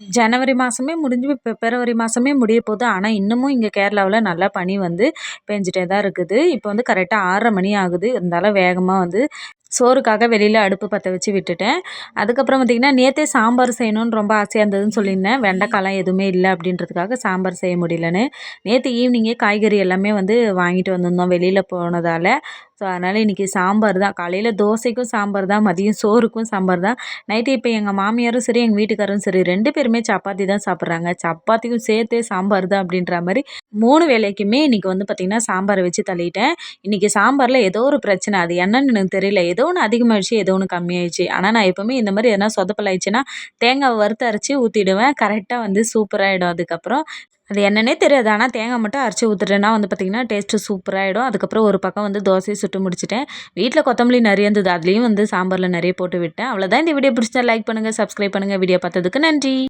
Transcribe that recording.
ஜனவரி மாதமே முடிஞ்சு பிப்ரவரி மாதமே முடிய போகுது. ஆனால் இன்னமும் இங்கே கேரளாவில் நல்லா பனி வந்து பெஞ்சிட்டே தான் இருக்குது. இப்போ வந்து கரெக்டாக ஆறரை மணி ஆகுது. இருந்தாலும் வேகமாக வந்து சோறுக்காக வெளியில் அடுப்பு பற்ற வச்சு விட்டுட்டேன். அதுக்கப்புறம் பார்த்திங்கன்னா நேற்றே சாம்பார் செய்யணும்னு ரொம்ப ஆசையாக இருந்ததுன்னு சொல்லியிருந்தேன். வெண்டைக்காலாம் எதுவுமே இல்லை அப்படின்றதுக்காக சாம்பார் செய்ய முடியலன்னு. நேற்று ஈவினிங்கே காய்கறி எல்லாமே வந்து வாங்கிட்டு வந்திருந்தோம் வெளியில் போனதால். ஸோ அதனால் இன்றைக்கி சாம்பார் தான். காலையில் தோசைக்கும் சாம்பார் தான் மதியம் சோறுக்கும் சாம்பார் தான். நைட்டு இப்போ எங்கள் மாமியாரும் சரி எங்கள் வீட்டுக்காரரும் சரி ரெண்டு பேருமே சப்பாத்தி தான் சாப்பிட்றாங்க. சப்பாத்திக்கும் சேர்த்தே சாம்பார் தான் அப்படின்ற மாதிரி மூணு வேலைக்குமே இன்றைக்கி வந்து பார்த்திங்கன்னா சாம்பாரை வச்சு தள்ளிட்டேன். இன்றைக்கி சாம்பாரில் ஏதோ ஒரு பிரச்சனை. அது என்னன்னு எனக்கு தெரியல. ஏதோ ஒன்று அதிகமாகிடுச்சு ஏதோ ஒன்று கம்மியாயிடுச்சு. ஆனால் நான் எப்போவுமே இந்த மாதிரி எதனா சொதப்பல் ஆயிடுச்சுன்னா தேங்காய் வறுத்து அரைச்சி ஊற்றிடுவேன் கரெக்டாக வந்து சூப்பராகிடும் அதுக்கப்புறம் அது என்னன்னே தெரியாது. ஆனால் தேங்காய் மட்டும் அரைச்சி ஊற்றுட்டேன்னா வந்து பார்த்திங்கன்னா டேஸ்ட்டு சூப்பராகிடும் அதுக்கப்புறம் ஒரு பக்கம் வந்து தோசையை சுட்டு முடிச்சிட்டேன். வீட்டில் கொத்தமல்லி நிறைய இருந்தது. அதுலேயும் வந்து சாம்பாரில் நிறைய போட்டு விட்டேன். அவ்வளோதான் இந்த வீடியோ பிடிச்சா லைக் பண்ணுங்கள் சப்ஸ்கிரைப் பண்ணுங்கள் வீடியோ பார்த்ததுக்கு நன்றி.